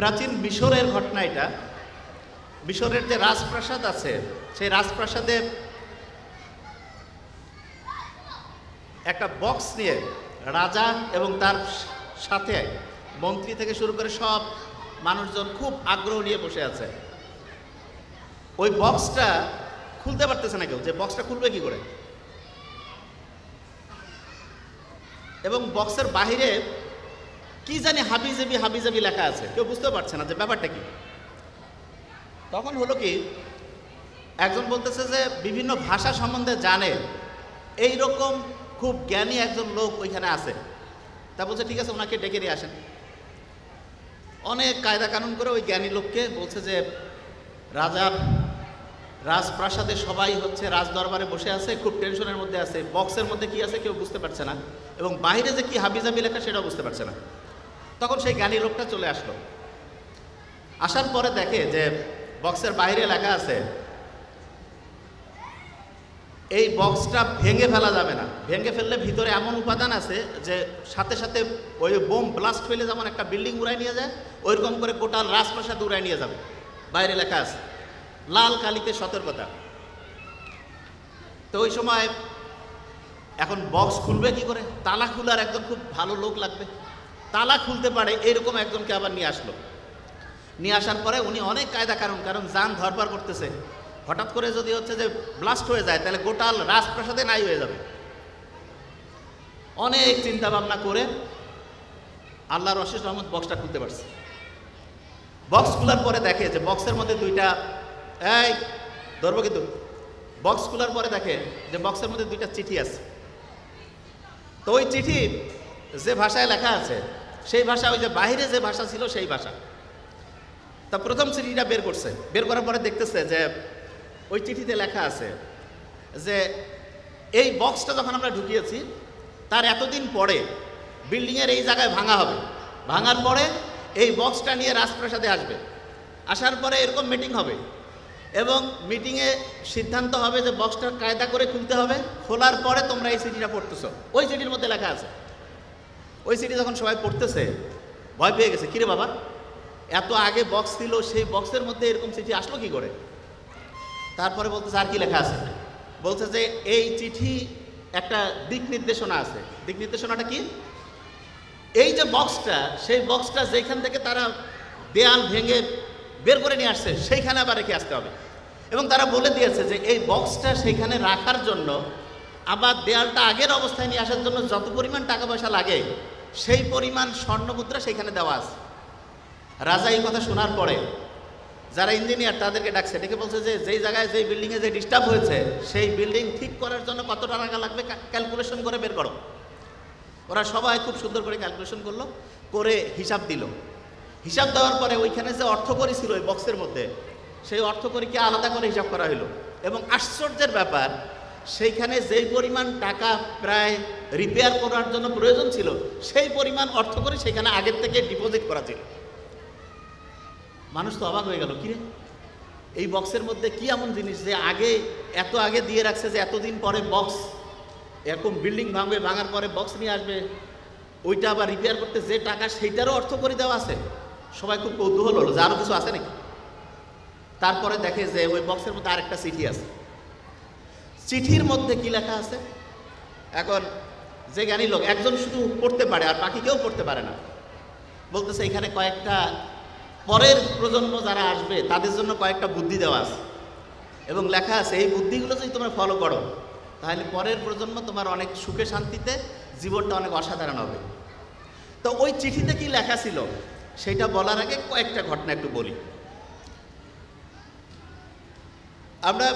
প্রাচীন মিশরের ঘটনা এটা। মিশরের যে রাজপ্রাসাদ আছে, সেই রাজপ্রাসাদে একটা বক্স নিয়ে রাজা এবং তার সাথে মন্ত্রী থেকে শুরু করে সব মানুষজন খুব আগ্রহ নিয়ে বসে আছে। ওই বক্সটা খুলতে পারতেছে না কেউ, যে বক্সটা খুলবে কি করে? এবং বক্সের বাহিরে কি জানি হাবিজাবি হাবিজাবি লেখা আছে। কেউ বুঝতে পারছে না যে ব্যাপারটা কি। তখন হলো কি, একজন বলতেছে যে বিভিন্ন ভাষা সম্বন্ধে জানে এই রকম খুব জ্ঞানী একজন লোক ওইখানে আছে। তা বলছে, ঠিক আছে, ওনাকে ডেকে নিয়ে আসেন। অনেক কায়দা কানুন করে ওই জ্ঞানী লোককে বলছে যে রাজার রাজপ্রাসাদে সবাই হচ্ছে রাজদরবারে বসে আছে, খুব টেনশনের মধ্যে আছে, বক্সের মধ্যে কি আছে কেউ বুঝতে পারছে না, এবং বাইরে যে কি হাবিজাবি লেখা সেটাও বুঝতে পারছে না। তখন সেই জ্ঞানী লোকটা চলে আসলো। আসার পরে দেখে যে বক্সের বাইরে লেখা আছে, এই বক্সটা ভেঙে ফেলা যাবে না। ভেঙে ফেললে ভিতরে এমন উপাদান আছে যে সাথে সাথে ওই বোম ব্লাস্ট ফেলে যেমন একটা বিল্ডিং উড়াই নিয়ে যায়, ওইরকম করে কোটাল রাজপ্রাসাদ উড়াই নিয়ে যাবে। বাইরে লেখা আছে, লাল কালিতে সতর্কতা। তো ওই সময় এখন বক্স খুলবে কি করে? তালা খুলার একজন খুব ভালো লোক লাগবে। তালা খুলতে পারে, এরকম একজনকে আবার নিয়ে আসলো। নিয়ে আসার পরে উনি অনেক কায়দা কারণ কারণ যান ধরপার করতেছে। হঠাৎ করে যদি হচ্ছে যে ব্লাস্ট হয়ে যায়, তাহলে গোটাল রাজপ্রাসাদে নাই হয়ে যাবে। অনেক চিন্তা ভাবনা করে আল্লাহ রশিদ রহমদ বক্সটা খুলতে পারছে। বক্স খোলার পরে দেখে যে বক্সের মধ্যে দুইটা, এই, ধরবো কিন্তু। বক্স খোলার পরে দেখে যে বক্সের মধ্যে দুইটা চিঠি আছে। তো ওই চিঠি যে ভাষায় লেখা আছে সেই ভাষা, ওই যে বাইরে যে ভাষা ছিল সেই ভাষা। তা প্রথম চিঠিটা বের করছে। বের করার পরে দেখতেছে যে, ওই চিঠিতে লেখা আছে যে, এই বক্সটা যখন আমরা ঢুকিয়েছি, তার এতদিন পরে বিল্ডিংয়ের এই জায়গায় ভাঙা হবে। ভাঙার পরে এই বক্সটা নিয়ে রাজপ্রাসাদে আসবে। আসার পরে এরকম মিটিং হবে। এবং মিটিংয়ে সিদ্ধান্ত হবে যে বক্সটা কায়দা করে খুলতে হবে। খোলার পরে তোমরা এই চিঠিটা পড়তেছো। ওই চিঠির মধ্যে লেখা আছে ওই চিঠি যখন সবাই পড়তেছে, ভয় পেয়ে গেছে, কিরে বাবা, এত আগে বক্স ছিল, সেই বক্সের মধ্যে এরকম চিঠি আসলো কি করে? তারপরে বলতেছে, আর কি লেখা আছে? বলছে যে, এই চিঠি একটা দিক নির্দেশনা আছে। দিক নির্দেশনাটা কি? এই যে বক্সটা সেই বক্সটা যেখান থেকে তারা দেয়াল ভেঙে বের করে নিয়ে আসছে, সেইখানে আবার রেখে আসতে হবে। এবং তারা বলে দিয়েছে যে, এই বক্সটা সেইখানে রাখার জন্য আবার দেয়ালটা আগের অবস্থায় নিয়ে আসার জন্য যত পরিমাণ টাকা পয়সা লাগে সেই পরিমাণ স্বর্ণমুদ্রা সেখানে দেওয়া আছে। রাজা এই কথা শোনার পরে যারা ইঞ্জিনিয়ার তাদেরকে ডাকছে, ডেকে বলছে যে যেই জায়গায় যেই বিল্ডিংয়ে যে ডিস্টার্ব হয়েছে, সেই বিল্ডিং ঠিক করার জন্য কত টাকা লাগবে? ক্যালকুলেশন করে বের করো। ওরা সবাই খুব সুন্দর করে ক্যালকুলেশন করল, করে হিসাব দিল। হিসাব দেওয়ার পরে ওইখানে যে অর্থকরী ছিল ওই বক্সের মধ্যে, সেই অর্থকরীকে আলাদা করে হিসাব করা হলো এবং আশ্চর্যের ব্যাপার সেইখানে যেই পরিমাণ টাকা প্রায় রিপেয়ার করার জন্য প্রয়োজন ছিল, সেই পরিমাণ অর্থকরী সেখানে আগের থেকে ডিপোজিট করা ছিল। মানুষ তো অবাক হয়ে গেল, কিরে? এই বক্সের মধ্যে কি এমন জিনিস যে আগে, এত আগে দিয়ে রাখছে যে এতদিন পরে বক্স এরকম বিল্ডিং ভাঙবে, ভাঙার পরে বক্স নিয়ে আসবে। ওইটা আবার রিপেয়ার করতে যে টাকা, সেইটারও অর্থ করে দেওয়া আছে। সবাই খুব কৌতূহল হলো, যে আরও কিছু আছে নাকি? তারপরে দেখে যে ওই বক্সের মধ্যে আরেকটা চিঠি আছে। চিঠির মধ্যে কি লেখা আছে? এখন যে জ্ঞানী লোক, একজন শুধু পড়তে পারে আর বাকি কেউ পড়তে পারে না। বলতেছে, এখানে কয়েকটা পরের প্রজন্ম যারা আসবে, তাদের জন্য কয়েকটা বুদ্ধি দেওয়া আছে। এবং লেখা আছে, এই বুদ্ধিগুলো যদি তোমরা ফলো করো, তাহলে পরের প্রজন্ম তোমার অনেক সুখে শান্তিতে জীবনটা অনেক অসাধারণ হবে। তো ওই চিঠিতে কি লেখা ছিল? সেটা বলার আগে কয়েকটা ঘটনা একটু বলি। আমরা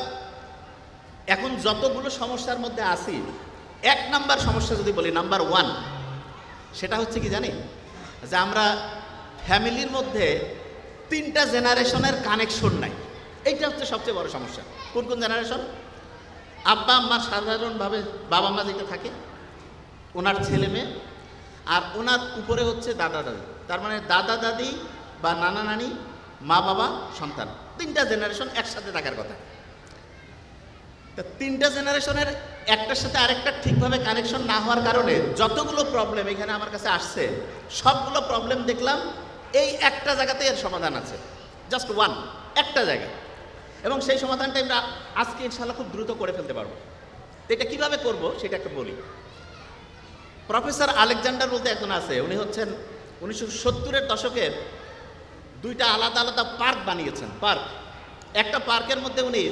এখন যতগুলো সমস্যার মধ্যে আছি, এক নাম্বার সমস্যা যদি বলি, নাম্বার ওয়ান, সেটা হচ্ছে কি জানি? যে আমরা ফ্যামিলির মধ্যে তিনটা জেনারেশনের কানেকশন নাই। এইটা হচ্ছে সবচেয়ে বড় সমস্যা। কোন কোন জেনারেশন? আব্বা আম্মা সাধারণভাবে বাবা মা যেটা থাকে, ওনার ছেলে মেয়ে, আর ওনার উপরে হচ্ছে দাদা দাদি। তার মানে দাদা দাদি বা নানা নানি, মা বাবা, সন্তান। তিনটা জেনারেশন একসাথে থাকার কথা। তা তিনটা জেনারেশনের একটার সাথে আরেকটা ঠিকভাবে কানেকশন না হওয়ার কারণে যতগুলো প্রবলেম এখানে আমার কাছে আসছে, সবগুলো প্রবলেম দেখলাম, এই একটা জায়গাতে এর সমাধান আছে। জাস্ট ওয়ান একটা জায়গা। এবং সেই সমাধানটা আমরা আজকে ইনশাল্লাহ খুব দ্রুত করে ফেলতে পারব। এটা কীভাবে করব সেটা একটা বলি। প্রফেসর আলেকজান্ডার বলতে একজন আছে, উনি হচ্ছেন উনিশশো সত্তরের দশকের দুইটা আলাদা আলাদা পার্ক বানিয়েছেন, পার্ক। একটা পার্কের মধ্যে উনি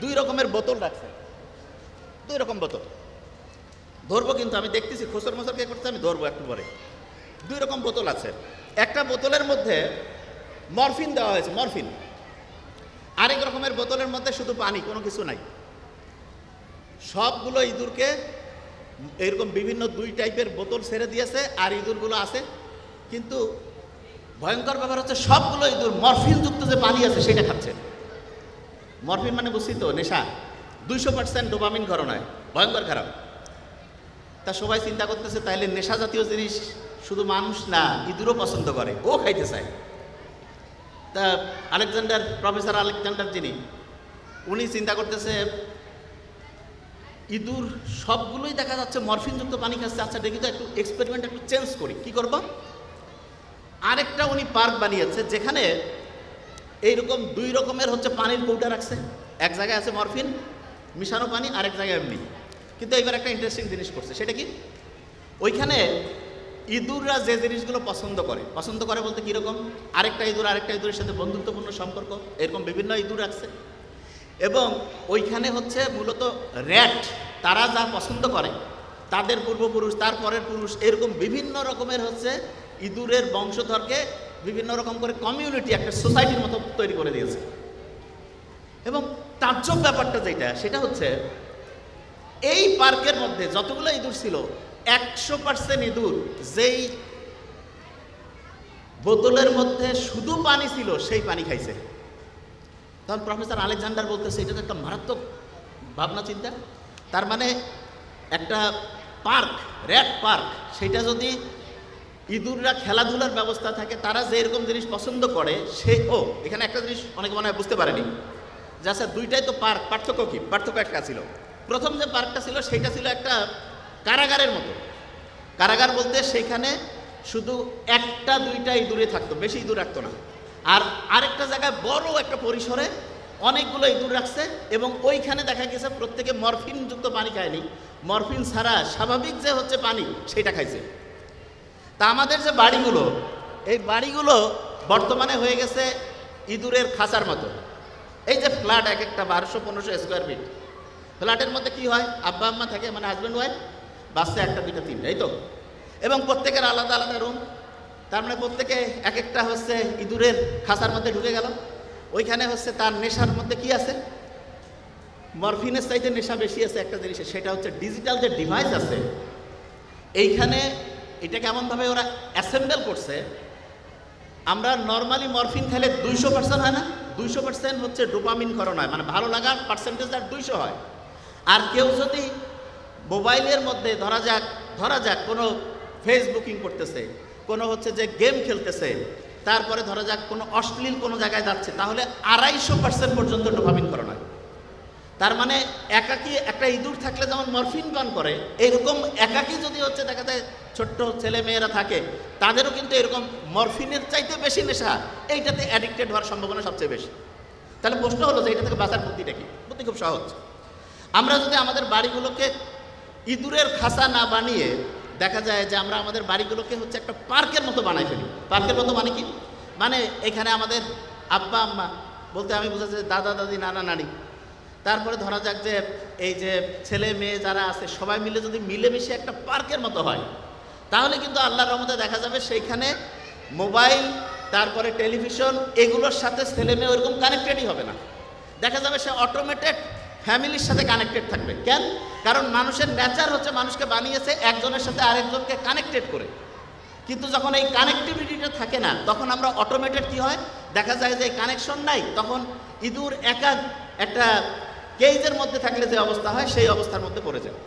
দুই রকমের বোতল রাখছেন দুই রকম বোতল। ধরবো কিন্তু, আমি দেখতেছি খোসর মোসর কে করতে আমি ধরবো একটু পরে। দুই রকম বোতল আছে। একটা বোতলের মধ্যে মরফিন দেওয়া হয়েছে, মরফিন। আরেক রকমের বোতলের মধ্যে শুধু পানি, কোনো কিছু নাই। সবগুলো ইঁদুরকে এরকম বিভিন্ন দুই টাইপের বোতল ছেড়ে দিয়েছে, আর ইঁদুরগুলো আছে। কিন্তু ভয়ঙ্কর ব্যাপার হচ্ছে, সবগুলো ইঁদুর মরফিনযুক্ত যে পানি আছে, সেটা খাচ্ছে। মরফিন মানে বুঝছি তো, নেশা। দুইশো পার্সেন্ট ডোপামিন ঘরনায়, ভয়ঙ্কর খারাপ। তা সবাই চিন্তা করতেছে তাহলে নেশা জাতীয় জিনিস শুধু মানুষ না, ইঁদুরও পছন্দ করে। ও খাইতে চায়। তা আলেকজান্ডার, প্রফেসর আলেকজান্ডার যিনি, উনি চিন্তা করতেছে, ইঁদুর সবগুলোই দেখা যাচ্ছে মরফিনযুক্ত পানি খাচ্ছে। আচ্ছা দেখি তো একটু এক্সপেরিমেন্ট একটু চেঞ্জ করি। কি করব? আরেকটা উনি পার্ক বানিয়েছে, যেখানে এইরকম দুই রকমের হচ্ছে পানির কৌটা রাখছে। এক জায়গায় আছে মরফিন, মিশানো পানি, আরেক জায়গায় এমনি। কিন্তু এবার একটা ইন্টারেস্টিং জিনিস করছে, সেটা কি? ওইখানে ইঁদুররা যে জিনিসগুলো পছন্দ করে পছন্দ করে বলতে কীরকম আরেকটা ইঁদুর, আরেকটা ইঁদুরের সাথে বন্ধুত্বপূর্ণ সম্পর্ক, এরকম বিভিন্ন ইঁদুর রাখছে। এবং ওইখানে হচ্ছে মূলত র্যাট, তারা যা পছন্দ করে, তাদের পূর্বপুরুষ তার পরের পুরুষ, এরকম বিভিন্ন রকমের হচ্ছে ইঁদুরের বংশধরকে বিভিন্ন রকম করে কমিউনিটি একটা সোসাইটির মতো তৈরি করে দিয়েছে। এবং তাজ্জব ব্যাপারটা যেটা, সেটা হচ্ছে, এই পার্কের মধ্যে যতগুলো ইঁদুর ছিল, একশো পার্সেন্ট ইঁদুর যেই বোতলের মধ্যে শুধু পানি ছিল, সেই পানি খাইছে। তখন প্রফেসর আলেকজান্ডার বলতেছে, এটা তো একটা মারাত্মক ভাবনা, চিন্তা। তার মানে একটা পার্ক র্যাট পার্ক, সেটা যদি ইঁদুররা খেলাধুলার ব্যবস্থা থাকে, তারা যে এরকম জিনিস পছন্দ করে, সে, ও, এখানে একটা জিনিস অনেকে মনে হয় বুঝতে পারেনি। যে আচ্ছা দুইটাই তো পার্ক, পার্থক্য কি? পার্থক্য একটা ছিল। প্রথম যে পার্কটা ছিল, সেটা ছিল একটা কারাগারের মতো। কারাগার বলতে সেখানে শুধু একটা, দুইটা ইঁদুরে থাকতো, বেশি ইঁদুর রাখতো না। আর আরেকটা জায়গায় বড় একটা পরিসরে অনেকগুলো ইঁদুর রাখছে এবং ওইখানে দেখা গেছে প্রত্যেকে মরফিনযুক্ত পানি খায়নি। মরফিন ছাড়া স্বাভাবিক যে হচ্ছে পানি, সেটা খাইছে। তা আমাদের যে বাড়িগুলো, এই বাড়িগুলো বর্তমানে হয়ে গেছে ইঁদুরের খাঁচার মতো। এই যে ফ্ল্যাট এক একটা বারোশো, পনেরোশো স্কোয়ার ফিট ফ্ল্যাটের মধ্যে কি হয়? আব্বা, আম্মা থাকে মানে হাজব্যান্ড ওয়াইফ বাচ্চা একটা, দুইটা, তিনটা, এই তো। এবং প্রত্যেকের আলাদা আলাদা রুম তার মানে প্রত্যেকে এক একটা হচ্ছে ইঁদুরের খাঁচার মধ্যে ঢুকে গেল। ওইখানে হচ্ছে তার নেশার মধ্যে কি আছে? মরফিনের চাইতে নেশা বেশি আছে একটা জিনিসে, সেটা হচ্ছে ডিজিটাল যে ডিভাইস আছে, এইখানে এটা কেমনভাবে ওরা অ্যাসেম্বল করছে? আমরা নর্মালি মরফিন খেলে দুইশো পার্সেন্ট হয় না? দুইশো পার্সেন্ট হচ্ছে ডোপামিন করণ হয়। মানে ভালো লাগার পার্সেন্টেজ আর দুইশো হয়। আর কেউ যদি মোবাইলের মধ্যে ধরা যাক ধরা যাক, কোনো ফেসবুকিং করতেছে, কোনো হচ্ছে যে গেম খেলতেছে, তারপরে ধরা যাক কোনো অশ্লীল কোনো জায়গায় যাচ্ছে, তাহলে আড়াইশো পার্সেন্ট পর্যন্ত ডোপামিন করণ হয়। তার মানে একাকি একটা ইঁদুর থাকলে যেমন মরফিন পান করে, এরকম একাকি যদি হচ্ছে, দেখা যায় ছোট্ট ছেলে মেয়েরা থাকে, তাদেরও কিন্তু এরকম মরফিনের চাইতে বেশি নেশা, এইটাতে অ্যাডিক্টেড হওয়ার সম্ভাবনা সবচেয়ে বেশি। তাহলে প্রশ্ন হলো যে এটা থেকে বাঁচার বুদ্ধিটা কি? বুদ্ধি খুব সহজ। আমরা যদি আমাদের বাড়িগুলোকে ইঁদুরের খাসা না বানিয়ে, দেখা যায় যে আমরা আমাদের বাড়িগুলোকে হচ্ছে একটা পার্কের মতো বানাই ফেলি। পার্কের মতো মানে কি? মানে এখানে আমাদের আব্বা, আম্মা, বলতে আমি বোঝাচ্ছি দাদা, দাদি, নানা, নানি। তারপরে ধরা যাক যে এই যে ছেলে মেয়ে যারা আছে, সবাই মিলে যদি মিলেমিশে একটা পার্কের মতো হয়, তাহলে কিন্তু আল্লাহর রহমতে দেখা যাবে সেইখানে মোবাইল, তারপরে টেলিভিশন, এগুলোর সাথে ছেলে মেয়ে ওরকম কানেক্টেডই হবে না। দেখা যাবে সে অটোমেটেড ফ্যামিলির সাথে কানেক্টেড থাকবে। কেন? কারণ মানুষের নেচার হচ্ছে মানুষকে বানিয়েছে একজনের সাথে আরেকজনকে কানেক্টেড করে। কিন্তু যখন এই কানেক্টিভিটিটা থাকে না, তখন আমরা অটোমেটেড কি হয়? দেখা যায় যে কানেকশন নাই, তখন ইঁদুর একা একটা কেজের মধ্যে থাকলে যে অবস্থা হয় সেই অবস্থার মধ্যে পড়ে যায়।